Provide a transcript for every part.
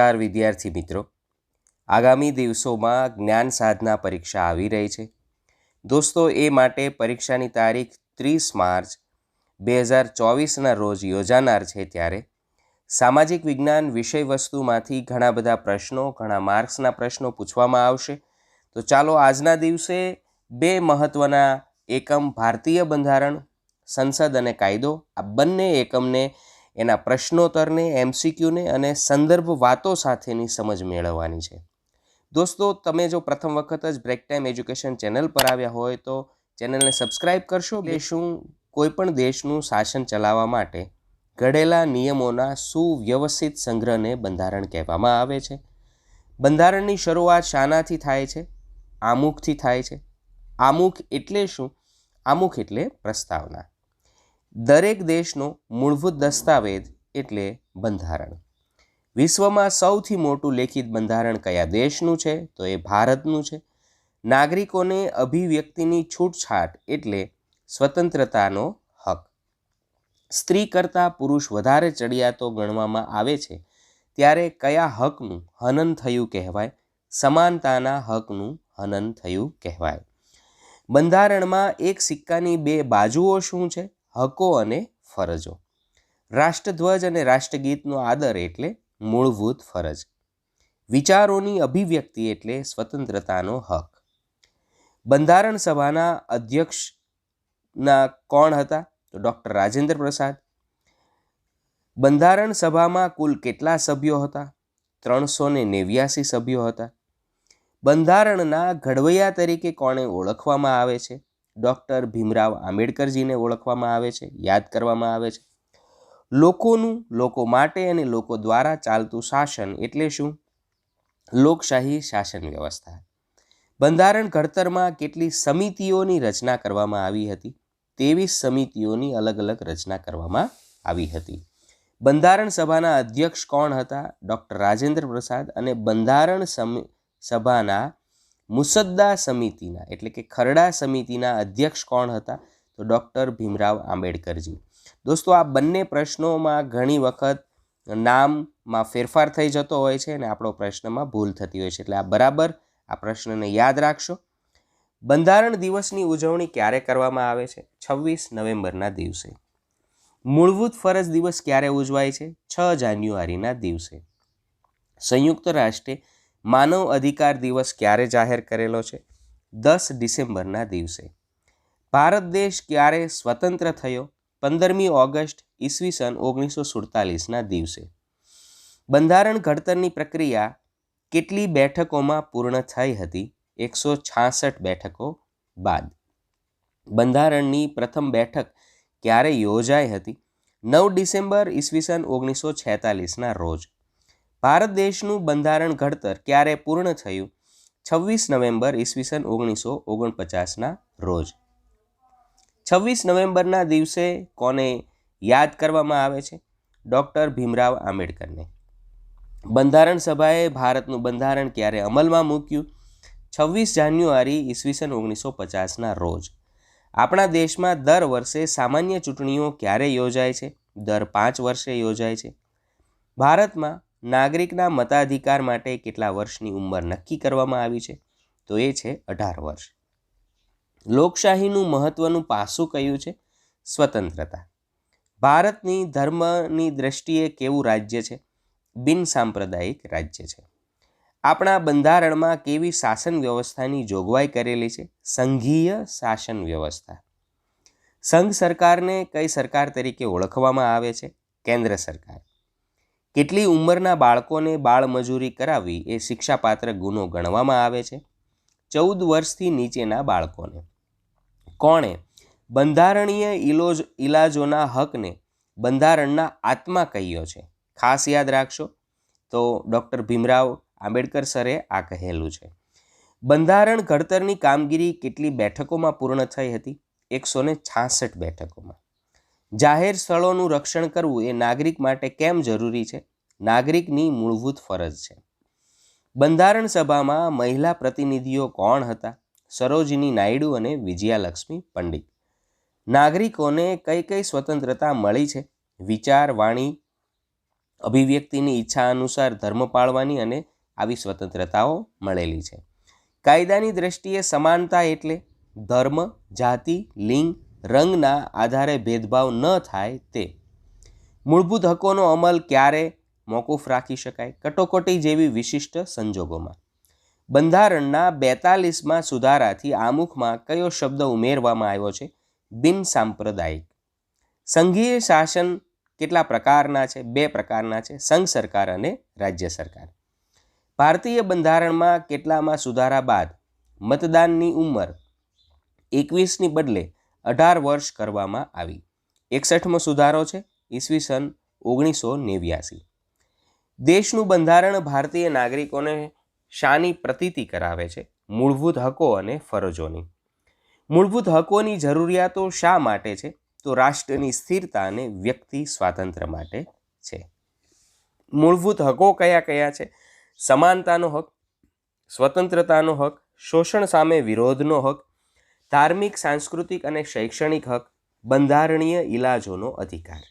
નમસ્કાર વિદ્યાર્થી મિત્રો. આગામી દિવસોમાં જ્ઞાન સાધના પરીક્ષા આવી રહી છે. દોસ્તો, એ માટે પરીક્ષાની તારીખ ત્રીસ માર્ચ બે હજાર ચોવીસના રોજ યોજાનાર છે ત્યારે સામાજિક વિજ્ઞાન વિષય વસ્તુમાંથી ઘણા બધા પ્રશ્નો, ઘણા માર્ક્સના પ્રશ્નો પૂછવામાં આવશે. તો ચાલો આજના દિવસે બે મહત્ત્વના એકમ ભારતીય બંધારણ, સંસદ અને કાયદો, આ બંને એકમને એના પ્રશ્નોત્તરને એમસીક્યુને અને સંદર્ભ વાતો સાથેની સમજ મેળવવાની છે. દોસ્તો તમે જો પ્રથમ વખત જ બ્રેક ટાઈમ એજ્યુકેશન ચેનલ પર આવ્યા હોય તો ચેનલને સબસ્ક્રાઇબ કરશો. કે શું કોઈપણ દેશનું શાસન ચલાવવા માટે ઘડેલા નિયમોના સુવ્યવસ્થિત સંગ્રહને બંધારણ કહેવામાં આવે છે. બંધારણની શરૂઆત શાનાથી થાય છે આમુખથી થાય છે. આમુખ એટલે શું? આમુખ એટલે પ્રસ્તાવના. દરેક દેશનો મૂળભૂત દસ્તાવેજ એટલે બંધારણ. વિશ્વમાં સૌથી મોટું લેખિત બંધારણ કયા દેશનું છે? તો એ ભારતનું છે. નાગરિકોને અભિવ્યક્તિની છૂટછાટ એટલે સ્વતંત્રતાનો હક. સ્ત્રી કરતાં પુરુષ વધારે ચડિયાતો ગણવામાં આવે છે. ત્યારે કયા હકનું હનન થયું કહેવાય? સમાનતાના હકનું હનન થયું કહેવાય. બંધારણમાં એક સિક્કાની બે બાજુઓ શું છે? હકો અને ફરજો. રાષ્ટ્રધ્વજ અને રાષ્ટ્રગીતનો આદર એટલે મૂળભૂત ફરજ. વિચારોની અભિવ્યક્તિ એટલે સ્વતંત્રતાનો હક. બંધારણ સભાના અધ્યક્ષના કોણ હતા? તો ડૉક્ટર રાજેન્દ્ર પ્રસાદ. બંધારણ સભામાં કુલ કેટલા સભ્યો હતા? ત્રણસો ને નેવ્યાસી સભ્યો હતા. બંધારણના ઘડવૈયા તરીકે કોણે ઓળખવામાં આવે છે? ડૉક્ટર ભીમરાવ આંબેડકરજીને ઓળખવામાં આવે છે, યાદ કરવામાં આવે છે. લોકોનું, લોકો માટે અને લોકો દ્વારા ચાલતું શાસન એટલે શું? લોકશાહી શાસન વ્યવસ્થા. બંધારણ ઘડતરમાં કેટલી સમિતિઓની રચના કરવામાં આવી હતી ત્રેવીસ સમિતિઓની અલગ અલગ રચના કરવામાં આવી હતી. બંધારણ સભાના અધ્યક્ષ કોણ હતા? ડૉક્ટર રાજેન્દ્ર પ્રસાદ અને બંધારણ સભાના મુસદ્દા સમિતિના, એટલે કે ખરડા સમિતિના અધ્યક્ષ કોણ હતા? તો ડૉક્ટર ભીમરાવ આંબેડકરજી. દોસ્તો, આ બંને પ્રશ્નોમાં ઘણી વખત નામમાં ફેરફાર થઈ જતો હોય છે અને આપણો પ્રશ્નમાં ભૂલ થતી હોય છે. એટલે આ બરાબર આ પ્રશ્નને યાદ રાખશો. બંધારણ દિવસની ઉજવણી ક્યારે કરવામાં આવે છે? છવ્વીસ નવેમ્બરના દિવસે. મૂળભૂત ફરજ દિવસ ક્યારે ઉજવાય છે? છ જાન્યુઆરીના દિવસે. સંયુક્ત રાષ્ટ્રે માનવ અધિકાર દિવસ ક્યારે જાહેર કરેલો છે? દસ ડિસેમ્બરના દિવસે. ભારત દેશ ક્યારે સ્વતંત્ર થયો? પંદરમી ઓગસ્ટ ઈસવીસન ઓગણીસો સુડતાલીસના દિવસે. બંધારણ ઘડતરની પ્રક્રિયા કેટલી બેઠકોમાં પૂર્ણ થઈ હતી? એકસો છાસઠ બેઠકો બાદ. બંધારણની પ્રથમ બેઠક ક્યારે યોજાઈ હતી? નવ ડિસેમ્બર ઈસવીસન ઓગણીસો છેતાલીસના રોજ. ભારત દેશનું બંધારણ ઘડતર ક્યારે પૂર્ણ થયું? છવ્વીસ નવેમ્બર ઈસવીસન ઓગણીસો ઓગણપચાસના રોજ. છવ્વીસ નવેમ્બરના દિવસે કોને યાદ કરવામાં આવે છે? ડૉક્ટર ભીમરાવ આંબેડકરને. બંધારણ સભાએ ભારતનું બંધારણ ક્યારે અમલમાં મૂક્યું? છવ્વીસ જાન્યુઆરી ઈસવીસન ઓગણીસો પચાસના રોજ. આપણા દેશમાં દર વર્ષે સામાન્ય ચૂંટણીઓ ક્યારે યોજાય છે? દર પાંચ વર્ષે યોજાય છે. ભારતમાં નાગરિકના મતાધિકાર માટે કેટલા વર્ષની ઉંમર નક્કી કરવામાં આવી છે? તો એ છે અઢાર વર્ષ. લોકશાહીનું મહત્ત્વનું પાસું કયું છે? સ્વતંત્રતા. ભારતની ધર્મની દ્રષ્ટિએ કેવું રાજ્ય છે? બિન સાંપ્રદાયિક રાજ્ય છે. આપણા બંધારણમાં કેવી શાસન વ્યવસ્થાની જોગવાઈ કરેલી છે? સંઘીય શાસન વ્યવસ્થા. સંઘ સરકારને કઈ સરકાર તરીકે ઓળખવામાં આવે છે? કેન્દ્ર સરકાર. કેટલી ઉંમરના બાળકોને બાળમજૂરી કરાવવી એ શિક્ષાપાત્ર ગુનો ગણવામાં આવે છે? ચૌદ વર્ષથી નીચેના બાળકોને. કોણે બંધારણીય ઇલોજ, ઇલાજોના હકને બંધારણના આત્મા કહ્યો છે? ખાસ યાદ રાખશો તો ડૉક્ટર ભીમરાવ આંબેડકર સરે આ કહેલું છે. બંધારણ ઘડતરની કામગીરી કેટલી બેઠકોમાં પૂર્ણ થઈ હતી? એકસો ને છાસઠ બેઠકોમાં. જાહેર સ્થળોનું રક્ષણ કરવું એ નાગરિક માટે કેમ જરૂરી છે? નાગરિકની મૂળભૂત ફરજ છે. બંધારણ સભામાં મહિલા પ્રતિનિધિઓ કોણ હતા? સરોજિની નાયડુ અને વિજયાલક્ષ્મી પંડિત. નાગરિકોને કઈ કઈ સ્વતંત્રતા મળી છે? વિચાર, વાણી, અભિવ્યક્તિની ઈચ્છા અનુસાર ધર્મ પાળવાની અને આવી સ્વતંત્રતાઓ મળેલી છે. કાયદાની દ્રષ્ટિએ સમાનતા એટલે ધર્મ, જાતિ, લિંગ રંગના આધારે ભેદભાવ ન થાય તે. મૂળભૂત હકોનો અમલ ક્યારે મોકૂફ રાખી શકાય? કટોકટી જેવી વિશિષ્ટ સંજોગોમાં. બંધારણના બેતાલીસમાં સુધારાથી આમુખમાં કયો શબ્દ ઉમેરવામાં આવ્યો છે? બિનસાંપ્રદાયિક સંઘીય શાસન કેટલા પ્રકારના છે? બે પ્રકારના છે, સંઘ સરકાર અને રાજ્ય સરકાર. ભારતીય બંધારણમાં કેટલામાં સુધારા બાદ મતદાનની ઉંમર એકવીસની બદલે અઢાર વર્ષ કરવામાં આવી. એકસઠમો સુધારો છે ઈસવીસન ઓગણીસો નેવ્યાસી. દેશનું બંધારણ ભારતીય નાગરિકોને શાની પ્રતીતિ કરાવે છે મૂળભૂત હકો અને ફરજોની. મૂળભૂત હકોની જરૂરિયાતો શા માટે છે? તો રાષ્ટ્રની સ્થિરતા અને વ્યક્તિ સ્વાતંત્ર્ય માટે છે. મૂળભૂત હકો કયા કયા છે? સમાનતાનો હક, સ્વતંત્રતાનો હક, શોષણ સામે વિરોધનો હક ધાર્મિક, સાંસ્કૃતિક અને શૈક્ષણિક હક બંધારણીય ઇલાજોનો અધિકાર.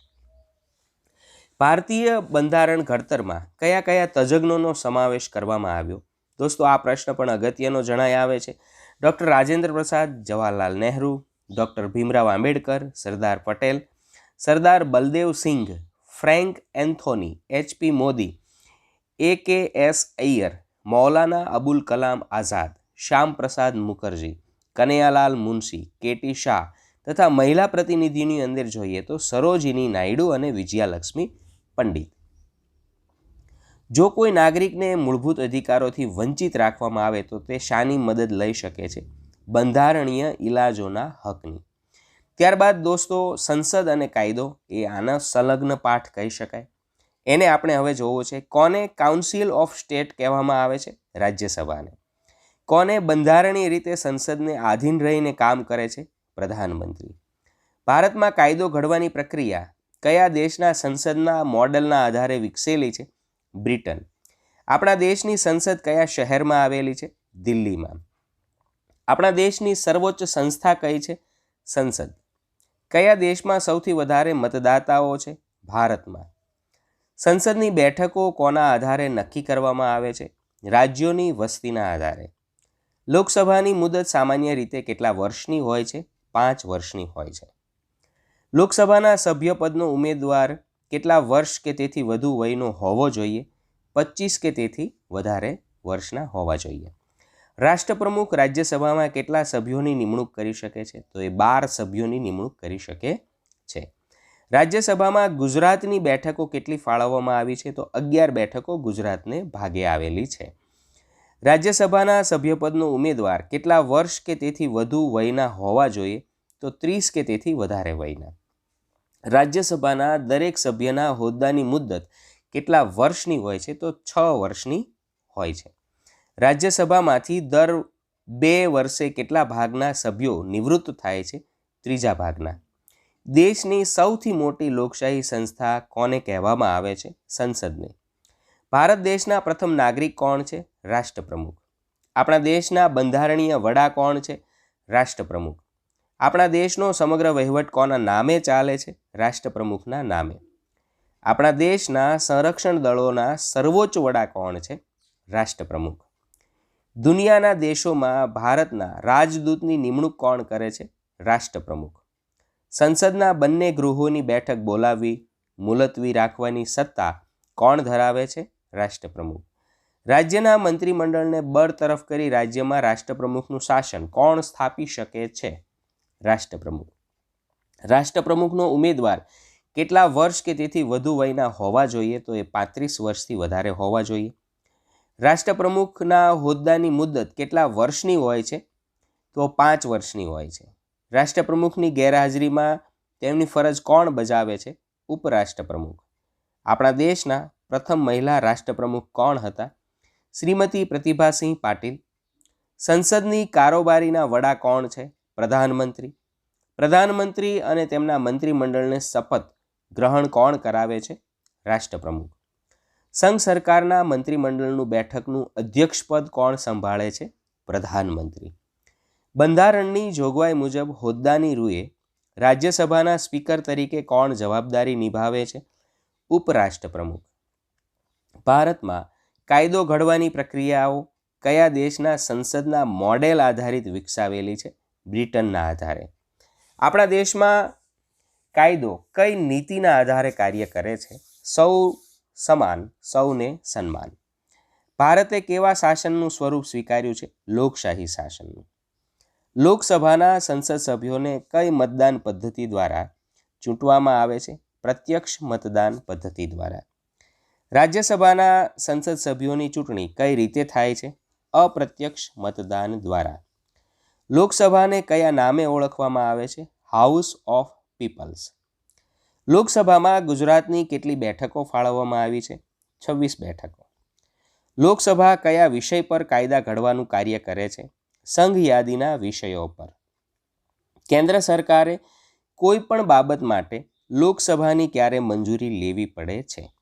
ભારતીય બંધારણ ઘડતરમાં કયા કયા તજજ્ઞોનો સમાવેશ કરવામાં આવ્યો? દોસ્તો, આ પ્રશ્ન પણ અગત્યનો જણાય આવે છે. Doctor Rajendra Prasad, Jawaharlal Nehru, doctor Bhimrao Ambedkar, Sardar Patel, Sardar Baldev Singh, Frank Anthony HP Modi, A K S Ayyar, Maulana Abul Kalam Azad, Shyama Prasad Mukherjee Kanaiyalal Munshi, KT Shah તથા મહિલા પ્રતિનિધિની અંદર જોઈએ તો સરોજિની નાયડુ અને વિજયાલક્ષ્મી પંડિત. જો કોઈ નાગરિકને મૂળભૂત અધિકારોથી વંચિત રાખવામાં આવે તો તે શાની મદદ લઈ શકે છે, બંધારણીય ઇલાજોના હકની. ત્યારબાદ દોસ્તો, સંસદ અને કાયદો એ આના સંલગ્ન પાઠ કહી શકાય. એને આપણે હવે જોવો છે કોને કાઉન્સિલ ઓફ સ્ટેટ કહેવામાં આવે છે? રાજ્યસભાને. કોને બંધારણીય રીતે સંસદને આધીન રહીને કામ કરે છે? પ્રધાનમંત્રી. ભારતમાં કાયદો ઘડવાની પ્રક્રિયા કયા દેશના સંસદના મોડલના આધારે વિકસેલી છે? બ્રિટન. આપણા દેશની સંસદ કયા શહેરમાં આવેલી છે? દિલ્હીમાં. આપણા દેશની સર્વોચ્ચ સંસ્થા કઈ છે? સંસદ. કયા દેશમાં સૌથી વધારે મતદાતાઓ છે? ભારતમાં. સંસદની બેઠકો કોના આધારે નક્કી કરવામાં આવે છે? રાજ્યોની વસ્તીના આધારે. લોકસભાની મુદત સામાન્ય રીતે કેટલા વર્ષની હોય છે? પાંચ વર્ષની હોય છે. લોકસભાના સભ્યપદનો ઉમેદવાર કેટલા વર્ષ કે તેથી વધુ વયનો હોવો જોઈએ? પચીસ કે તેથી વધારે વર્ષના હોવા જોઈએ. રાષ્ટ્રપ્રમુખ રાજ્યસભામાં કેટલા સભ્યોની નિમણૂક કરી શકે છે? તો એ બાર સભ્યોની નિમણૂક કરી શકે છે. રાજ્યસભામાં ગુજરાતની બેઠકો કેટલી ફાળવવામાં આવી છે? તો અગિયાર બેઠકો ગુજરાતને ભાગે આવેલી છે. રાજ્યસભાના સભ્યપદનો ઉમેદવાર કેટલા વર્ષ કે તેથી વધુ વયના હોવા જોઈએ, તો ત્રીસ કે તેથી વધારે વયના. રાજ્યસભાના દરેક સભ્યના હોદ્દાની મુદ્દત કેટલા વર્ષની હોય છે, તો છ વર્ષની હોય છે. રાજ્યસભામાંથી દર બે વર્ષે કેટલા ભાગના સભ્યો નિવૃત્ત થાય છે, ત્રીજા ભાગના. દેશની સૌથી મોટી લોકશાહી સંસ્થા કોને કહેવામાં આવે છે, સંસદને. ભારત દેશના પ્રથમ નાગરિક કોણ છે? રાષ્ટ્રપ્રમુખ. આપણા દેશના બંધારણીય વડા કોણ છે? રાષ્ટ્રપ્રમુખ. આપણા દેશનો સમગ્ર વહીવટ કોના નામે ચાલે છે? રાષ્ટ્રપ્રમુખના નામે. આપણા દેશના સંરક્ષણ દળોના સર્વોચ્ચ વડા કોણ છે? રાષ્ટ્રપ્રમુખ. દુનિયાના દેશોમાં ભારતના રાજદૂતની નિમણૂક કોણ કરે છે? રાષ્ટ્રપ્રમુખ. સંસદના બંને ગૃહોની બેઠક બોલાવવી, મુલતવી રાખવાની સત્તા કોણ ધરાવે છે? રાષ્ટ્રપ્રમુખ. રાજ્યના મંત્રીમંડળને બરતરફ કરી રાજ્યમાં રાષ્ટ્રપ્રમુખનું શાસન કોણ સ્થાપી શકે છે? રાષ્ટ્રપ્રમુખ. રાષ્ટ્રપ્રમુખનો ઉમેદવાર કેટલા વર્ષ કે તેથી વધુ વયના હોવા જોઈએ તો એ પાંત્રીસ વર્ષથી વધારે હોવા જોઈએ? રાષ્ટ્રપ્રમુખના હોદ્દાની મુદ્દત કેટલા વર્ષની હોય છે? તો પાંચ વર્ષની હોય છે. રાષ્ટ્રપ્રમુખની ગેરહાજરીમાં તેમની ફરજ કોણ બજાવે છે? ઉપરાષ્ટ્રપ્રમુખ. આપણા દેશના પ્રથમ મહિલા રાષ્ટ્રપ્રમુખ કોણ હતા? શ્રીમતી પ્રતિભાસિંહ પાટીલ. સંસદની કારોબારીના વડા કોણ છે? પ્રધાનમંત્રી. પ્રધાનમંત્રી અને તેમના મંત્રીમંડળને શપથ ગ્રહણ કોણ કરાવે છે? રાષ્ટ્રપ્રમુખ. સંઘ સરકારના મંત્રીમંડળનું બેઠકનું અધ્યક્ષપદ કોણ સંભાળે છે? પ્રધાનમંત્રી. બંધારણની જોગવાઈ મુજબ હોદ્દાની રૂએ રાજ્યસભાના સ્પીકર તરીકે કોણ જવાબદારી નિભાવે છે? ઉપરાષ્ટ્રપ્રમુખ. ભારતમાં કાયદો ઘડવાની પ્રક્રિયાઓ કયા દેશના સંસદના મોડેલ આધારિત વિકસાવેલી છે? બ્રિટનના આધારે. આપણા દેશમાં કાયદો કઈ નીતિના આધારે કાર્ય કરે છે? સૌ સમાન, સૌને સન્માન. ભારતે કેવા શાસનનું સ્વરૂપ સ્વીકાર્યું છે? લોકશાહી શાસનનું. લોકસભાના સંસદ સભ્યોને કઈ મતદાન પદ્ધતિ દ્વારા ચૂંટવામાં આવે છે? પ્રત્યક્ષ મતદાન પદ્ધતિ દ્વારા. રાજ્યસભાના સંસદ સભ્યોની ચૂંટણી કઈ રીતે થાય છે? અપ્રત્યક્ષ મતદાન દ્વારા. લોકસભાને કયા નામે ઓળખવામાં આવે છે? હાઉસ ઓફ પીપલ્સ લોકસભામાં ગુજરાતની કેટલી બેઠકો ફાળવવામાં આવી છે? છવ્વીસ બેઠકો. લોકસભા કયા વિષય પર કાયદા ઘડવાનું કાર્ય કરે છે? સંઘ યાદીના વિષયો પર. કેન્દ્ર સરકારે કોઈ પણ બાબત માટે લોકસભાની ક્યારે મંજૂરી લેવી પડે છે?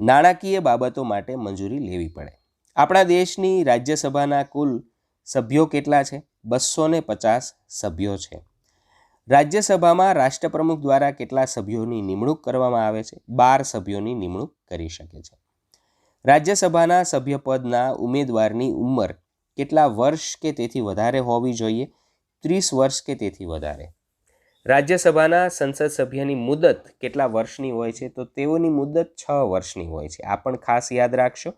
નાણાકીય બાબતો માટે મંજૂરી લેવી પડે. આપણા દેશની રાજ્યસભાના કુલ સભ્યો કેટલા છે? બસો ને પચાસ સભ્યો છે. રાજ્યસભામાં રાષ્ટ્રપ્રમુખ દ્વારા કેટલા સભ્યોની નિમણૂક કરવામાં આવે છે? બાર સભ્યોની નિમણૂક કરી શકે છે. રાજ્યસભાના સભ્યપદના ઉમેદવારની ઉંમર કેટલા વર્ષ કે તેથી વધારે હોવી જોઈએ? ત્રીસ વર્ષ કે તેથી વધારે. રાજ્યસભાના સંસદ સભ્યની મુદત કેટલા વર્ષની હોય છે? તો તેઓની મુદત છ વર્ષની હોય છે. આ પણ ખાસ યાદ રાખશો.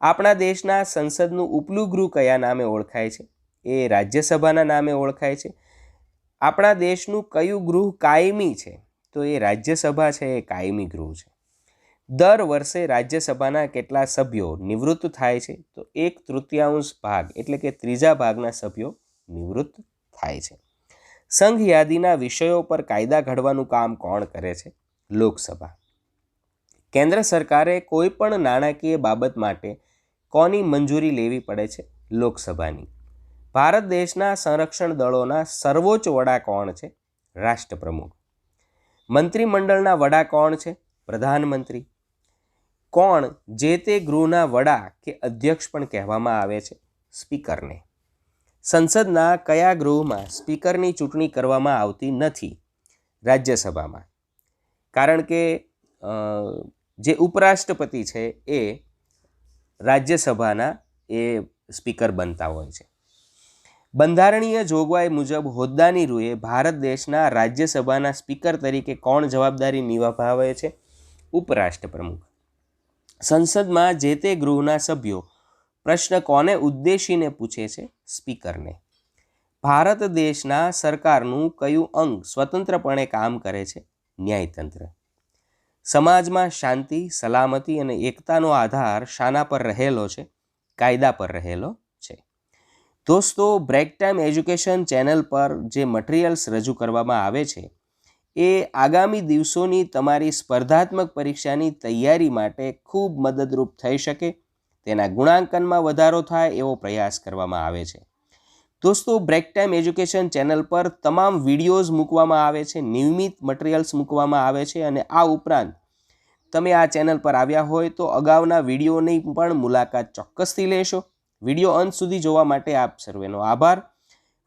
આપણા દેશના સંસદનું ઉપલું ગૃહ કયા નામે ઓળખાય છે? એ રાજ્યસભાના નામે ઓળખાય છે. આપણા દેશનું કયું ગૃહ કાયમી છે? તો એ રાજ્યસભા છે, એ કાયમી ગૃહ છે. દર વર્ષે રાજ્યસભાના કેટલા સભ્યો નિવૃત્ત થાય છે? તો એક તૃતીયાંશ ભાગ એટલે કે ત્રીજા ભાગના સભ્યો નિવૃત્ત થાય છે. સંઘ યાદીના વિષયો પર કાયદા ઘડવાનું કામ કોણ કરે છે? લોકસભા. કેન્દ્ર સરકારે કોઈ પણ નાણાકીય બાબત માટે કોની મંજૂરી લેવી પડે છે? લોકસભાની. ભારત દેશના સંરક્ષણ દળોના સર્વોચ્ચ વડા કોણ છે? રાષ્ટ્રપ્રમુખ. મંત્રીમંડળના વડા કોણ છે? પ્રધાનમંત્રી. કોણ જે તે ગૃહના વડા કે અધ્યક્ષ પણ કહેવામાં આવે છે? સ્પીકરને. સંસદના કયા ગૃહમાં સ્પીકરની ચૂંટણી કરવામાં આવતી નથી રાજ્યસભામાં? કારણ કે જે ઉપરાષ્ટ્રપતિ છે એ રાજ્યસભાના એ સ્પીકર બનતા હોય છે. બંધારણીય જોગવાઈ મુજબ હોદ્દાની રૂએ ભારત દેશના રાજ્યસભાના સ્પીકર તરીકે કોણ જવાબદારી નિભાવે છે? ઉપરાષ્ટ્રપ્રમુખ. સંસદમાં જે તે ગૃહના સભ્યો પ્રશ્ન કોને ઉદ્દેશીને પૂછે છે? સ્પીકરને. ભારત દેશના સરકારનું કયું અંગ સ્વતંત્રપણે કામ કરે છે? ન્યાયતંત્ર. સમાજમાં શાંતિ, સલામતી અને એકતાનો આધાર શાના પર રહેલો છે, કાયદા પર રહેલો છે. દોસ્તો બ્રેક ટાઈમ એજ્યુકેશન ચેનલ પર જે મટીરિયલ્સ રજૂ કરવામાં આવે છે, એ આગામી દિવસોની તમારી સ્પર્ધાત્મક પરીક્ષાની તૈયારી માટે ખૂબ મદદરૂપ થઈ શકે તેના ગુણાંકનમાં વધારો થાય એવો પ્રયાસ કરવામાં આવે છે. દોસ્તો બ્રેક ટાઈમ એજ્યુકેશન ચેનલ પર તમામ વિડીયોઝ મૂકવામાં આવે છે, નિયમિત મટીરિયલ્સ મૂકવામાં આવે છે અને આ ઉપરાંત તમે આ ચેનલ પર આવ્યા હોય તો અગાઉના વિડીયોની પણ મુલાકાત ચોક્કસથી લેશો. વીડિયો અંત સુધી જોવા માટે આપ સર્વેનો આભાર.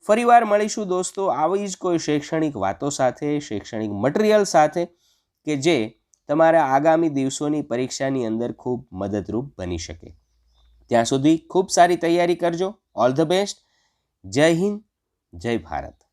ફરીવાર મળીશું દોસ્તો, આવી જ કોઈ શૈક્ષણિક વાતો સાથે, શૈક્ષણિક મટીરિયલ સાથે કે જે તમારા આગામી દિવસોની પરીક્ષાની અંદર ખૂબ મદદરૂપ બની શકે. ત્યાં સુધી ખૂબ સારી તૈયારી કરજો. ઓલ ધ બેસ્ટ જય હિન્દ. જય ભારત.